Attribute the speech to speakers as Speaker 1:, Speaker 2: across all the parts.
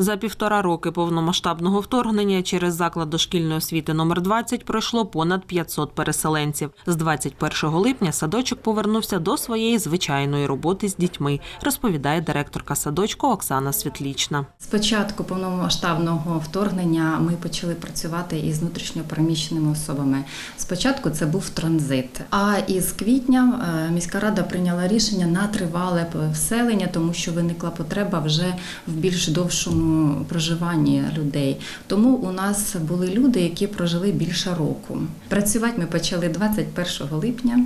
Speaker 1: За півтора роки повномасштабного вторгнення через заклад дошкільної освіти номер 20 пройшло понад 500 переселенців. З 21 липня садочок повернувся до своєї звичайної роботи з дітьми, розповідає директорка садочку Оксана Світлічна.
Speaker 2: З початку повномасштабного вторгнення ми почали працювати із внутрішньопереміщеними особами. Спочатку це був транзит. А із квітня е, міська рада прийняла рішення на тривале вселення, тому що виникла потреба вже в більш довшому проживанні людей. Тому у нас були люди, які прожили більше року. Працювати ми почали 21 липня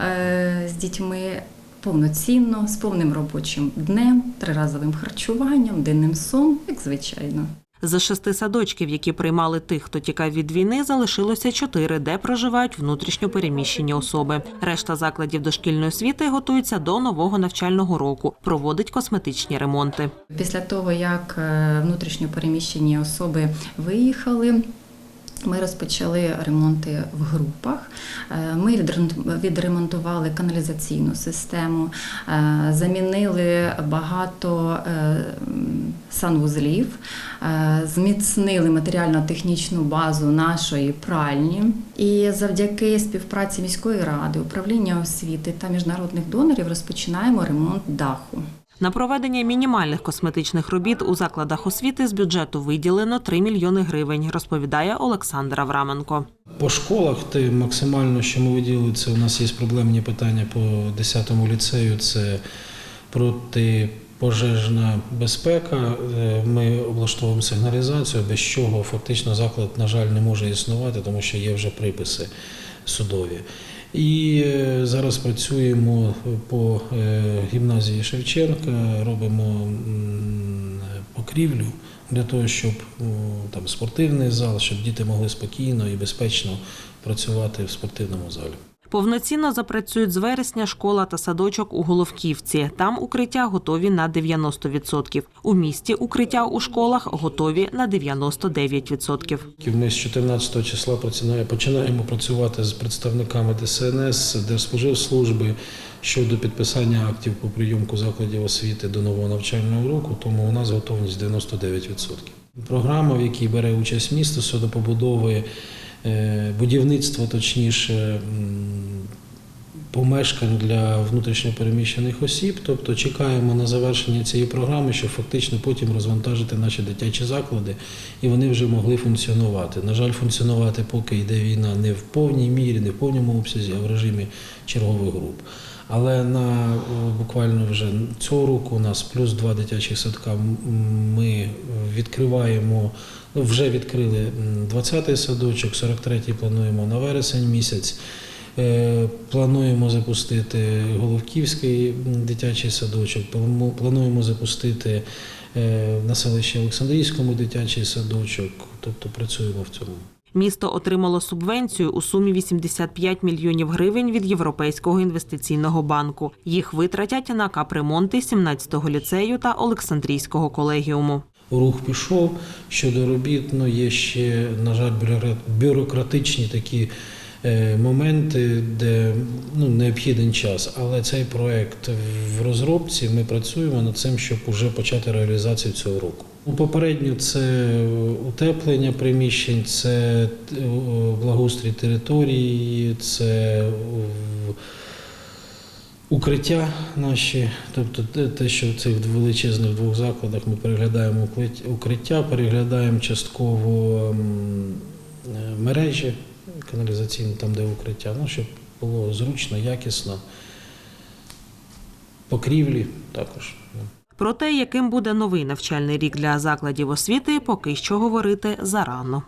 Speaker 2: е, з дітьми. Повноцінно, з повним робочим днем, триразовим харчуванням, денним сном, як звичайно.
Speaker 1: За шести садочків, які приймали тих, хто тікав від війни, залишилося чотири, де проживають внутрішньо переміщені особи. Решта закладів дошкільної освіти готуються до нового навчального року, проводить косметичні ремонти.
Speaker 2: Після того, як е, внутрішньо переміщені особи виїхали. Ми розпочали ремонти в групах. Е, Ми відремонтували каналізаційну систему, е, замінили багато санвузлів, е, зміцнили матеріально-технічну базу нашої пральні. І завдяки співпраці міської ради, управління освіти та міжнародних донорів розпочинаємо ремонт даху.
Speaker 1: На проведення мінімальних косметичних робіт у закладах освіти з бюджету виділено 3 мільйони гривень, розповідає Олександр Авраменко.
Speaker 3: По школах те максимально, що ми виділили, це у нас є проблемні питання по 10-му ліцею. Це протипожежна безпека. Е, Ми облаштовуємо сигналізацію, без чого фактично заклад, на жаль, не може існувати, тому що є вже приписи судові. І е, зараз працюємо по е, гімназії Шевченка, робимо покрівлю для того, щоб там спортивний зал, щоб діти могли спокійно і безпечно працювати в спортивному залі.
Speaker 1: Повноцінно запрацюють з вересня школа та садочок у Головківці. Там укриття готові на 90%. У місті укриття у школах готові на 99%.
Speaker 3: Ми з 14 числа починає- починаємо працювати з представниками ДСНС, Держспоживслужби щодо підписання актів по прийомку закладів освіти до нового навчального року, тому у нас готовність 99%. Програма, в якій бере участь місто щодо побудови е, будівництва, точніше, помешкань для внутрішньопереміщених осіб. Тобто чекаємо на завершення цієї програми, щоб фактично потім розвантажити наші дитячі заклади, і вони вже могли функціонувати. На жаль, функціонувати, поки йде війна, не в повній мірі, не в повному обсязі, а в режимі чергових груп. Але на буквально вже цього року у нас плюс два дитячі садка. Ми відкриваємо, ну вже відкрили м, 20-й садочок, 43-й плануємо на вересень місяць. Е, Плануємо запустити Головківський дитячий садочок, плануємо запустити е, на селищі Олександрійському дитячий садочок, тобто працюємо в цьому.
Speaker 1: Місто отримало субвенцію у сумі 85 мільйонів гривень від Європейського інвестиційного банку. Їх витратять на капремонти 17-го ліцею та Олександрійського колегіуму.
Speaker 3: Рух пішов щодо робіт. Ну є ще, на жаль, бюро- бюрократичні такі е, моменти, де ну, необхідний час. Але цей проект в розробці ми працюємо над цим, щоб вже почати реалізацію цього року. Попередньо це утеплення приміщень, це е, благоустрій території, це укриття наші, тобто те- що в цих величезних двох закладах ми переглядаємо укриття- укриття, переглядаємо частково е, мережі каналізаційні, там де укриття, ну, щоб було зручно, якісно. Покрівлі також.
Speaker 1: Про те, яким буде новий навчальний рік для закладів освіти, поки що говорити зарано.